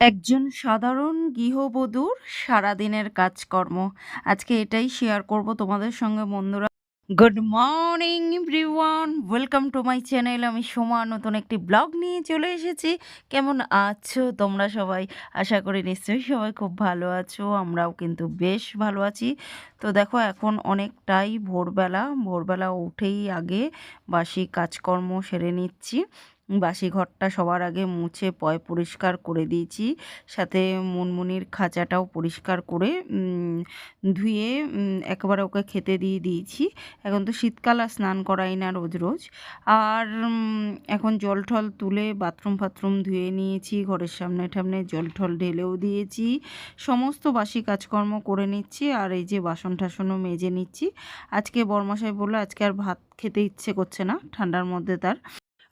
একজন সাধারণ গৃহবধূর সারাদিনের কাজকর্ম। আজকে এটাই শেয়ার করব তোমাদের সঙ্গে, বন্ধুরা। Good morning everyone welcome to my channel আমি সোমা, নতুন একটি ব্লগ নিয়ে চলে এসেছি। কেমন আছো তোমরা সবাই? আশা করি নিশ্চয়ই সবাই খুব ভালো আছো, আমরাও কিন্তু বেশ ভালো আছি। তো দেখো, এখন অনেকটাই ভোরবেলা। ভোরবেলা উঠেই আগে বাসি কাজকর্ম সেরে নিচ্ছি। বাসি ঘরটা সবার আগে মুছে পয় পরিষ্কার করে দিয়েছি। সাথে মুনমুনির খাঁচাটাও পরিষ্কার করে ধুয়ে একবারে ওকে খেতে দিয়ে দিয়েছি। এখন তো শীতকাল আর স্নান করাই না রোজ রোজ। আর এখন জল ঠল তুলে বাথরুম ফাথরুম ধুয়ে নিয়েছি, ঘরের সামনে ঠামনে জল ঠল ঢেলেও দিয়েছি। সমস্ত বাসি কাজকর্ম করে নিচ্ছি আর এই যে বাসন টাসনও মেজে নিচ্ছি। আজকে বরমাসাই বলল, আজকে আর ভাত খেতে ইচ্ছে করছে না, ঠান্ডার মধ্যে তার।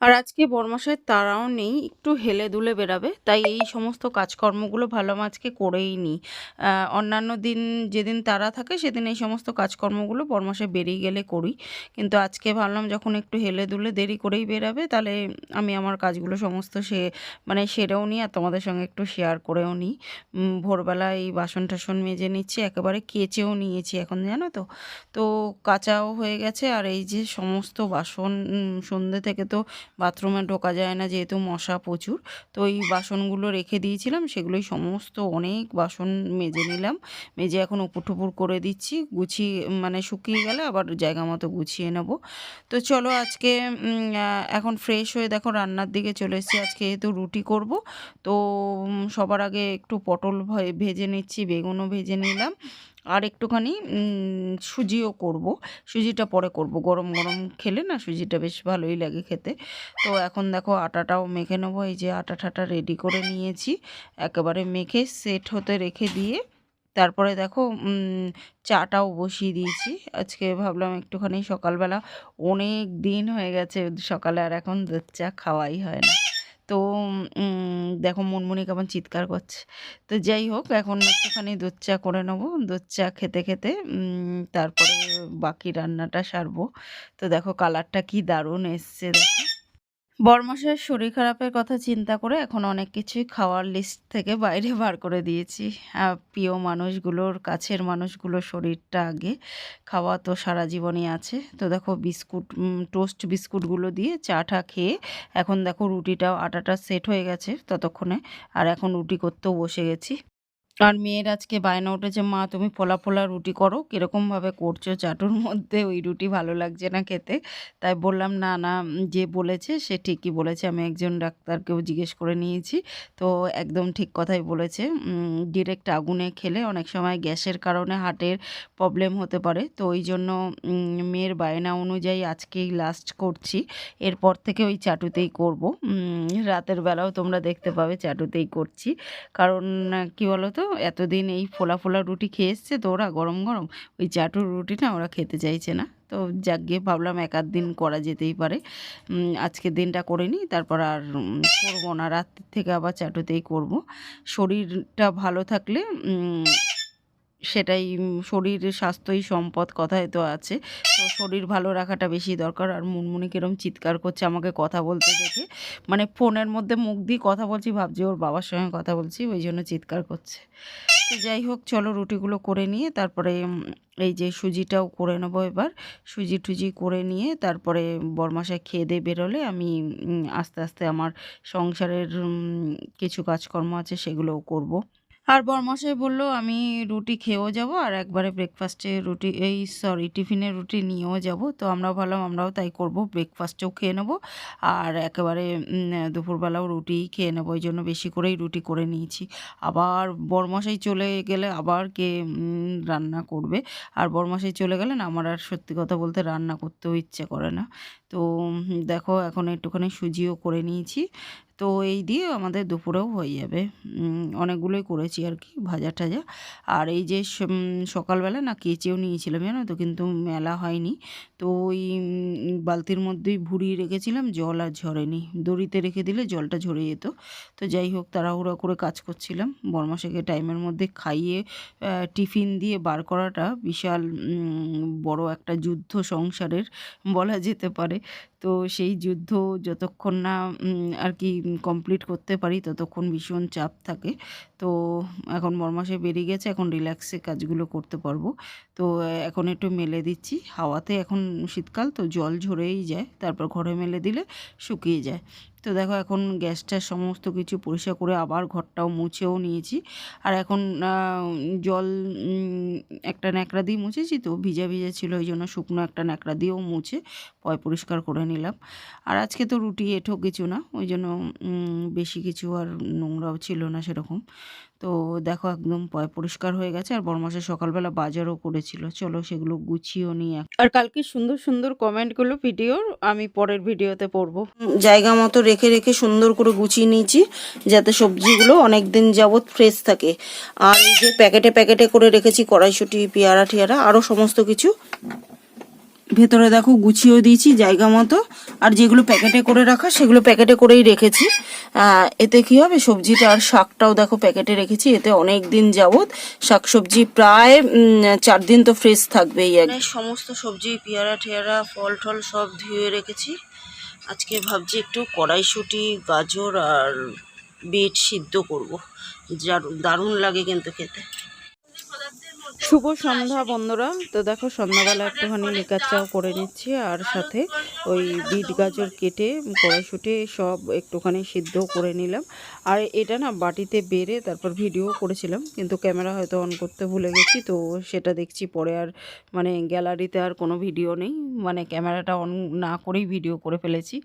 আর আজকে বরমশাই তারাও নেই, একটু হেলে দুলে বেরাবে, তাই এই সমস্ত কাজকর্মগুলো ভালো আজকে করেই নিই অন্যান্য দিন যেদিন তারা থাকে, সেদিন এই সমস্ত কাজকর্মগুলো বরমশাই বেরিয়ে গেলে করি। কিন্তু আজকে ভাবলাম যখন একটু হেলে দুলে দেরি করেই বেরাবে, তাহলে আমি আমার কাজগুলো সমস্ত সে মানে সেরেও নিই আর তোমাদের সঙ্গে একটু শেয়ার করেও নিই ভোরবেলা এই বাসন টাসন মেজে নিচ্ছি, একেবারে কেচেও নিয়েছি এখন, জানো তো। তো কাঁচাও হয়ে গেছে, আর এই যে সমস্ত বাসন সন্ধ্যে থেকে তো বাথরুমে ঢোকা যায় না, যেহেতু মশা প্রচুর। তো এই বাসনগুলো রেখে দিয়েছিলাম, সেগুলোই সমস্ত অনেক বাসন মেজে নিলাম। মেজে এখন উপর টুপুর করে দিচ্ছি, গুছিয়ে মানে শুকিয়ে গেলে আবার জায়গা মতো গুছিয়ে নেব। তো চলো আজকে এখন ফ্রেশ হয়ে দেখো রান্নার দিকে চলে এসেছি। আজকে যেহেতু রুটি করব, তো সবার আগে একটু পটল ভেজে নিচ্ছি, বেগুনও ভেজে নিলাম। আর একটুখানি সুজিও করব। সুজিটা পরে করব। গরম গরম খেলে না সুজিটা বেশ ভালোই লাগে খেতে। তো এখন দেখো আটাটাও মেখে নেব। এই যে আটা ঠাটা রেডি করে নিয়েছি। একেবারে মেখে সেট হতে রেখে দিয়ে তারপরে দেখো চাটাও বসিয়ে দিয়েছি। আজকে ভাবলাম একটুখানি সকালবেলা অনেক দিন হয়ে গেছে সকালে আর এখন দুধ চা খাওয়াই হয় না। তো দেখো মুনমুনি কেমন চিৎকার করছে। তো যাই হোক, এখন একটুখানি দুধ চা করে নেব। দুধ চা খেতে খেতে তারপরে বাকি রান্নাটা সারবো। তো দেখো কালারটা কি দারুণ এসছে, দেখো। বরমশাইয়ের শরীর খারাপের কথা চিন্তা করে এখন অনেক কিছুই খাওয়ার লিস্ট থেকে বাইরে বার করে দিয়েছি। প্রিয় মানুষগুলোর, কাছের মানুষগুলোর শরীরটা আগে। খাওয়া তো সারা জীবনই আছে। তো দেখো বিস্কুট টোস্ট বিস্কুটগুলো দিয়ে চা টা খেয়ে এখন দেখো রুটিটাও, আটাটা সেট হয়ে গেছে ততক্ষণে। আর এখন রুটি করতেও বসে গেছি। আর মেয়ের আজকে বায়না উঠেছে, মা, তুমি ফোলা ফোলা রুটি করো। কীরকমভাবে করছ চাটুর মধ্যে, ওই রুটি ভালো লাগছে না খেতে। তাই বললাম, না না, যে বলেছে সে ঠিকই বলেছে। আমি একজন ডাক্তারকেও জিজ্ঞেস করে নিয়েছি, তো একদম ঠিক কথাই বলেছে। ডিরেক্ট আগুনে খেলে অনেক সময় গ্যাসের কারণে হার্টের প্রবলেম হতে পারে। তো ওই জন্য মেয়ের বায়না অনুযায়ী আজকেই লাস্ট করছি। এরপর থেকে ওই চাটুতেই করব। রাতের বেলাও তোমরা দেখতে পাবে চাটুতেই করছি। কারণ, কি বলো তো এতদিন এই ফোলা ফোলা রুটি খেয়ে এসছে তো ওরা গরম গরম ওই চাটুর রুটিটা ওরা খেতে চাইছে না। তো যাক গিয়ে ভাবলাম এক আধ দিন করা যেতেই পারে। আজকে দিনটা করে নিই, তারপর আর করব না। রাত্রির থেকে আবার চাটুতেই করব। শরীরটা ভালো থাকলে সেটাই শরীর স্বাস্থ্যই সম্পদ কথায় তো আছে। তো শরীর ভালো রাখাটা বেশি দরকার। আর মুনমুনি কিরম চিৎকার করছে আমাকে কথা বলতে দেখে। মানে ফোনের মধ্যে মুখ দিয়ে কথা বলছি, ভাবছি ওর বাবার সঙ্গে কথা বলছি, ওই জন্য চিৎকার করছে। তো যাই হোক, চলো রুটিগুলো করে নিয়ে তারপরে এই যে সুজিটাও করে নেব এবার। সুজি টুজি করে নিয়ে তারপরে বরমাসায় খেয়ে দিয়ে বেরোলে আমি আস্তে আস্তে আমার সংসারের কিছু কাজকর্ম আছে সেগুলোও করব। আর বরমশাই বলল, আমি রুটি খেয়েও যাব আর একবারে ব্রেকফাস্টে রুটি, এই সরি টিফিনে রুটি নিয়েও যাব। তো আমরাও ভাবলাম আমরাও তাই করব ব্রেকফাস্টেও খেয়ে নেব। আর একেবারে দুপুরবেলাও রুটি খেয়ে নেব ওই জন্য বেশি করেই রুটি করে নিয়েছি। আবার বরমশাই চলে গেলে আবার কে রান্না করবে। আর বরমশাই চলে গেলেন, আমার আর সত্যি কথা বলতে রান্না করতেও ইচ্ছে করে না। তো দেখো, এখন একটুখানি সুজিও করে নিয়েছি। তো এই দিয়ে আমাদের দুপুরেও হয়ে যাবে। অনেকগুলোই করেছি আর কি, ভাজা টাজা। আর এই যে সকালবেলা না কেচেও নিয়েছিলাম, জানো তো? কিন্তু মেলা হয়নি। তো ওই বালতির মধ্যেই ভুড়িয়ে রেখেছিলাম, জল আর ঝরেনি। দড়িতে রেখে দিলে জলটা ঝরে যেত। তো যাই হোক, তাড়াহুড়া করে কাজ করছিলাম। বর্মাসাকে টাইমের মধ্যে খাইয়ে টিফিন দিয়ে বার করাটা বিশাল বড় একটা যুদ্ধ সংসারের বলা যেতে পারে। তো সেই যুদ্ধ যতক্ষণ না আর কি কমপ্লিট করতে পারি ততক্ষণ ভীষণ চাপ থাকে। তো এখন মরমাসে বেরিয়ে গেছে, এখন রিল্যাক্সে কাজগুলো করতে পারব। তো এখন একটু মেলে দিচ্ছি। হাওয়াতে এখন শীতকাল, তো জল ঝরেই যায়। তারপর ঘরে মেলে দিলে শুকিয়ে যায়। তো দেখো এখন গ্যাসটা সমস্ত কিছু পরিষ্কার করে আবার ঘরটাও মুছেও নিয়েছি। আর এখন জল একটা ন্যাকড়া দিয়ে মুছেছি তো ভিজা ভিজা ছিল, ওই জন্য শুকনো একটা ন্যাকড়া দিয়েও মুছে পয় পরিষ্কার করে নিলাম। আর আজকে তো রুটি এঠো কিছু না, ওই জন্য বেশি কিছু আর নোংরাও ছিল না সেরকম। তো দেখো একদম পরিষ্কার হয়ে গেছে আর বরমাসে সকালবেলা বাজারও করেছিল। চলো সেগুলো গুছিয়েও নিয়ে আর কালকে সুন্দর সুন্দর কমেন্টগুলো ভিডিওর আমি পরের ভিডিওতে পড়ব। জায়গা মতো রেখে রেখে সুন্দর করে গুছিয়ে নিয়েছি যাতে সবজিগুলো অনেক দিন যাবৎ ফ্রেশ থাকে। আর এই যে প্যাকেটে প্যাকেটে করে রেখেছি কড়াইশুটি পেয়ারা টিয়ারা আরও সমস্ত কিছু। ভেতরে দেখো গুছিয়েও দিয়েছি জায়গা মতো। আর যেগুলো প্যাকেটে করে রাখা, সেগুলো প্যাকেটে করেই রেখেছি। এতে কি হবে? সবজিটা আর শাকটাও দেখো প্যাকেটে রেখেছি। এতে অনেক দিন যাবত শাকসবজি প্রায় চার দিন তো ফ্রেশ থাকবেই এক। সমস্ত সবজি, পেয়ারা টেয়ারা, ফল টল সব ধুয়ে রেখেছি। আজকে ভাবছি একটু কড়াইশুটি, গাজর আর বিট সিদ্ধ করব। দারুণ লাগে কিন্তু খেতে। শুভ সন্ধ্যা বন্ধুরা। তো দেখো সন্ধ্যাবেলা একটুখানি লিকার চাও করে নিচ্ছি আর সাথে ওই বিট গাজর কেটে কড়াইশুঁটি সব একটুখানি সিদ্ধ করে নিলাম। আর এটা না বাটিতে বেড়ে তারপর ভিডিও করেছিলাম কিন্তু ক্যামেরা হয়তো অন করতে ভুলে গেছি তো সেটা দেখছি পরে। আর মানে গ্যালারিতে আর কোনো ভিডিও নেই মানে ক্যামেরাটা অন না করেই ভিডিও করে ফেলেছি।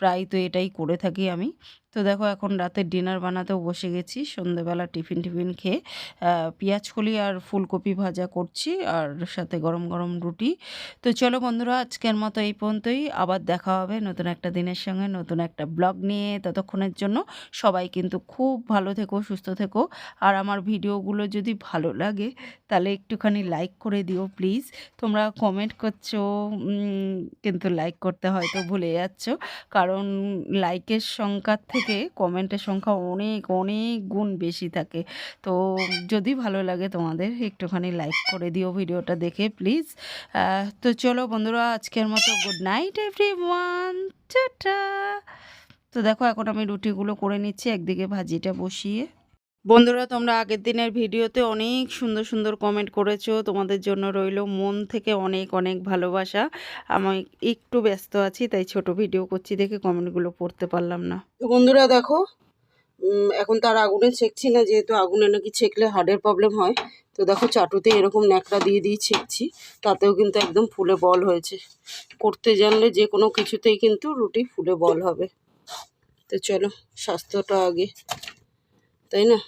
প্রায় তো এটাই করে থাকি আমি। তো দেখো এখন রাতের ডিনার বানাতেও বসে গেছি সন্ধেবেলা টিফিন টিফিন খেয়ে আহ, পেঁয়াজ কলি আর ফুলকপি ভাজা করছি আর সাথে গরম গরম রুটি। তো চলো বন্ধুরা আজকের মতো এই পর্যন্তই। আবার দেখা হবে নতুন একটা দিনের সঙ্গে, নতুন একটা ব্লগ নিয়ে ততক্ষণের জন্য। সবাই কিন্তু খুব ভালো থেকো, সুস্থ থেকো। আর আমার ভিডিওগুলো যদি ভালো লাগে, তাহলে একটুখানি লাইক করে দিও প্লিজ তোমরা কমেন্ট করছ কিন্তু লাইক করতে হয়তো ভুলে যাচ্ছ। কারণ লাইকের সংখ্যার থেকে কমেন্টের সংখ্যা অনেক অনেক গুণ বেশি থাকে। তো যদি ভালো লাগে তোমাদের, একটুখানি লাইক করে দিও ভিডিওটা দেখে প্লিজ তো চলো বন্ধুরা, আজকের মতো good night everyone tata তো দেখো, এখন আমি রুটিগুলো করে নিচ্ছি, একদিকে ভাজিটা বসিয়ে। বন্ধুরা, তোমরা আগের দিনের ভিডিওতে অনেক সুন্দর সুন্দর কমেন্ট করেছ। তোমাদের জন্য রইল মন থেকে অনেক অনেক ভালোবাসা। আমি একটু ব্যস্ত আছি, তাই ছোট ভিডিও করছি দেখে কমেন্টগুলো পড়তে পারলাম না। তো বন্ধুরা, দেখো এখন তার আগুনে ছেঁকছি না, যেহেতু আগুনে নাকি ছেঁকলে হার্টের প্রবলেম হয়। তো দেখো চাটুতে এরকম ন্যাকড়া দিয়ে দিয়ে ছেঁকছি, তাতেও কিন্তু একদম ফুলে বল হয়েছে। করতে জানলে যে কোনো কিছুতেই কিন্তু রুটি ফুলে বল হবে। তো চলো, স্বাস্থ্যটা আগে, তাই না?